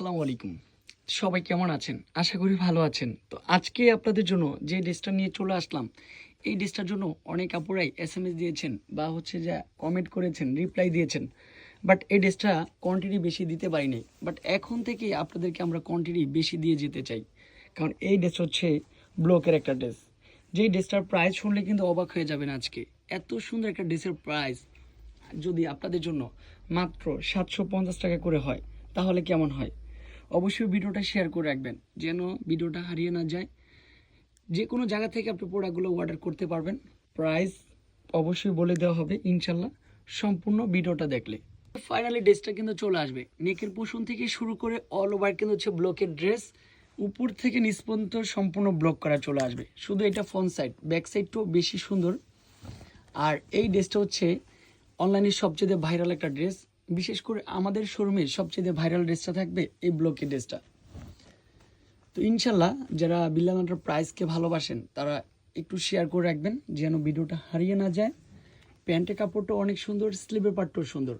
আসসালামু আলাইকুম। সবাই কেমন আছেন? আশা করি ভালো আছেন। তো আজকে আপনাদের জন্য যে ড্রেসটা নিয়ে চলে আসলাম, এই ড্রেসটার জন্য অনেক আপুরাই এস এম এস দিয়েছেন বা হচ্ছে যে কমেন্ট করেছেন রিপ্লাই দিয়েছেন। বাট এই ড্রেসটা কোয়ান্টিটি বেশি দিতে পারিনি বাট এখন থেকে আপনাদেরকে আমরা কোয়ান্টিটি বেশি দিয়ে যেতে চাই। কারণ এই ড্রেস হচ্ছে ব্লকের একটা ড্রেস যেই ড্রেসটার প্রাইস শুনলে কিন্তু অবাক হয়ে যাবেন আজকে। এত সুন্দর একটা ড্রেসের প্রাইস যদি আপনাদের জন্য মাত্র সাতশো পঞ্চাশ টাকা করে হয়, তাহলে কেমন হয়? অবশ্যই ভিডিওটা শেয়ার করে রাখবেন, যেন ভিডিওটা হারিয়ে না যায়। যে কোনো জায়গা থেকে আপনি প্রোডাক্টগুলো অর্ডার করতে পারবেন। প্রাইস অবশ্যই বলে দেওয়া হবে ইনশাল্লাহ সম্পূর্ণ ভিডিওটা দেখলে। ফাইনালি ড্রেসটা কিন্তু চলে আসবে। নেকের পোষণ থেকে শুরু করে অল ওভার কিন্তু হচ্ছে ব্লকের ড্রেস উপর থেকে নিচ পর্যন্ত সম্পূর্ণ ব্লক করা চলে আসবে। শুধু এটা ফ্রন্ট সাইড ব্যাক সাইডটাও বেশি সুন্দর। আর এই ড্রেসটা হচ্ছে অনলাইনে সবচেয়ে ভাইরাল একটা ড্রেস বিশেষ করে আমাদের শোরুমে সবচেয়ে ভাইরাল ড্রেসটা থাকবে এই ব্লকের ড্রেসটা। তো ইনশাল্লাহ যারা বিল্লা বিল্লাল প্রাইসকে ভালোবাসেন, তারা একটু শেয়ার করে রাখবেন যেন ভিডিওটা হারিয়ে না যায়। প্যান্টের কাপড়টা অনেক সুন্দর স্লিভের পার্টটাও সুন্দর।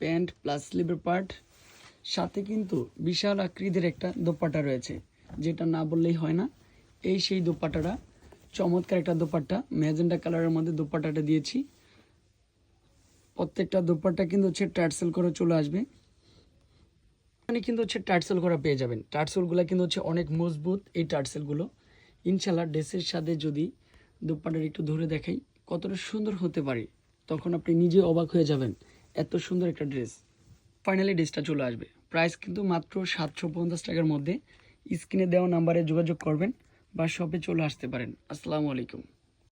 প্যান্ট প্লাস স্লিভের পার্ট সাথে কিন্তু বিশাল আকৃতির একটা দোপাট্টা রয়েছে, যেটা না বললেই হয় না। এই সেই দোপাট্টাটা, চমৎকার একটা দোপাট্টা ম্যাজেন্ডা কালারের মধ্যে দোপাট্টাটা দিয়েছি। প্রত্যেকটা দোপাট্টা কিন্তু হচ্ছে টার্সেল করে চলে আসবে। এখানে কিন্তু হচ্ছে টার্সেল করা পেয়ে যাবেন। টার্সেলগুলো কিন্তু হচ্ছে অনেক মজবুত এই টার্সেলগুলো। ইনশাল্লাহ ড্রেসের সাথে যদি দোপাট্টার একটু ধরে দেখাই, কতটা সুন্দর হতে পারে, তখন আপনি নিজে অবাক হয়ে যাবেন। এত সুন্দর একটা ড্রেস। ফাইনালি ড্রেসটা চলে আসবে। প্রাইস কিন্তু মাত্র সাতশো পঞ্চাশ টাকার মধ্যে। স্ক্রিনে দেওয়া নাম্বারে যোগাযোগ করবেন বা শপে চলে আসতে পারেন। আসসালামু আলাইকুম।